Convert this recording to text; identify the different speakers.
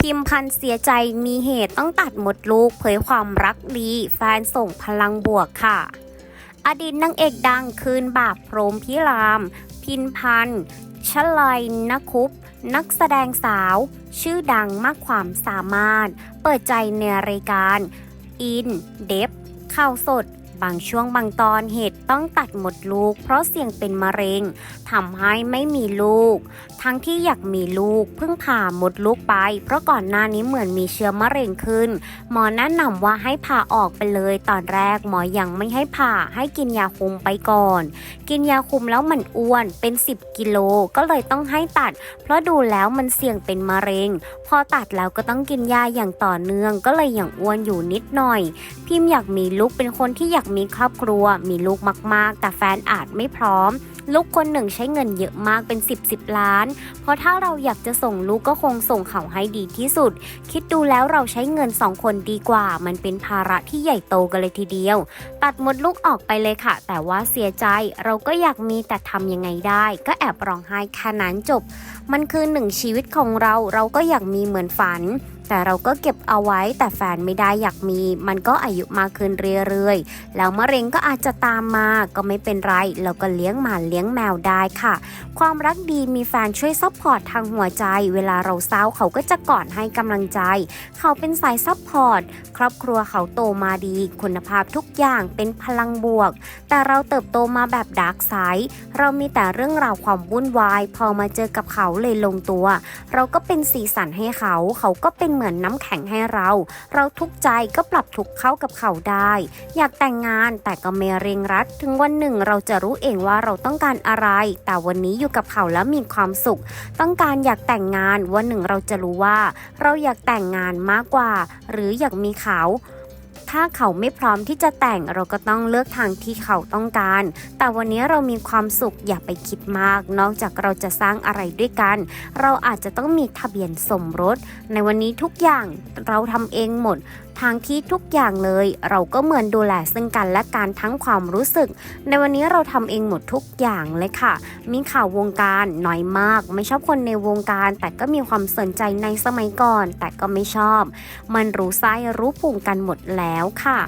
Speaker 1: พิมพันธ์เสียใจมีเหตุต้องตัดหมดลูกเผยความรักดี แฟนส่งพลังบวกค่ะ อดีตนางเอกดังคืนบาปพรมพิราม พินพันธ์ชลัยนคุปนักแสดงสาว ชื่อดังมากความสามารถ เปิดใจในรายการ อินเดฟข่าวสด บางช่วงบางตอนเหตุต้องตัดหมดลูก เพราะเสี่ยงเป็นมะเร็งทำให้ไม่มีลูก ทั้งที่อยากมีลูกเพิ่งผ่าหมดลูกไป เพราะก่อนหน้านี้เหมือนมีเชื้อมะเร็งขึ้น หมอแนะนำว่าให้ผ่าออกไปเลย ตอนแรกหมอยังไม่ให้ผ่าให้กินยาคุมไปก่อน กินยาคุมแล้วมันอ้วนเป็น 10 กิโลก็เลยต้องให้ตัด เพราะดูแล้วมันเสี่ยงเป็นมะเร็ง พอตัดแล้วก็ต้องกินยาอย่างต่อเนื่องก็เลยอย่างอ้วนอยู่นิดหน่อย พิมพ์อยากมีลูกเป็นคนที่อยากมีครอบครัว มีลูกมาก ๆ แต่แฟนอาจไม่พร้อม ลูกคนหนึ่งใช้เงินเยอะมากเป็น 10บสล้าน เพราะถ้าเราอยากจะส่งลูกก็คงส่งเขาให้ดีที่สุด คิดดูแล้วเราใช้เงินสองคนดีกว่า มันเป็นภาระที่ใหญ่โตกันเลยทีเดียว ตัดมดลูกออกไปเลยค่ะ แต่ว่าเสียใจเราก็อยากมีแต่ทำยังไงได้ ก็แอบร้องไห้แค่นั้นจบ มันคือหนึ่งชีวิตของเราเราก็อยากมีเหมือนฝัน แต่เราก็เก็บเอาไว้แต่แฟนไม่ได้อยากมี มันก็อายุมากขึ้นเรื่อยๆ แล้วมะเร็งก็อาจจะตามมาก็ไม่เป็นไร เราก็เลี้ยงหมาเลี้ยงแมวได้ค่ะ ความรักดีมีแฟนช่วยซัพพอร์ตทางหัวใจ เวลาเราเศร้าเขาก็จะกอดให้กำลังใจ เขาเป็นสายซัพพอร์ตครอบครัวเขาโตมาดี คุณภาพทุกอย่างเป็นพลังบวก แต่เราเติบโตมาแบบดาร์กไซด์เรามีแต่เรื่องราวความวุ่นวาย พอมาเจอกับเขาเลยลงตัว เราก็เป็นสีสันให้เขา เขาก็เป็นเหมือนน้ำแข็งให้เรา เราทุกใจก็ปรับทุกเข้ากับเขาได้ อยากแต่งงานแต่ก็ไม่เร่งรัด ถึงวันหนึ่งเราจะรู้เองว่าเราต้องการอะไร แต่วันนี้อยู่กับเขาแล้วมีความสุข ต้องการอยากแต่งงานวันหนึ่งเราจะรู้ว่า เราอยากแต่งงานมากกว่า หรืออยากมีเขา ถ้าเขาไม่พร้อมที่จะแต่งเราก็ต้องเลือกทางที่เขาต้องการ แต่วันนี้เรามีความสุขอย่าไปคิดมาก นอกจากเราจะสร้างอะไรด้วยกัน เราอาจจะต้องมีทะเบียนสมรส ในวันนี้ทุกอย่างเราทำเองหมดทางที่ทุกอย่างเลย เราก็เหมือนดูแลซึ่งกันและการทั้งความรู้สึก ในวันนี้เราทำเองหมดทุกอย่างเลยค่ะ มีข่าววงการน้อยมาก ไม่ชอบคนในวงการ แต่ก็มีความสนใจในสมัยก่อน แต่ก็ไม่ชอบ มันรู้ไส้รู้พุงกันหมดแล้วแล้วค่ะ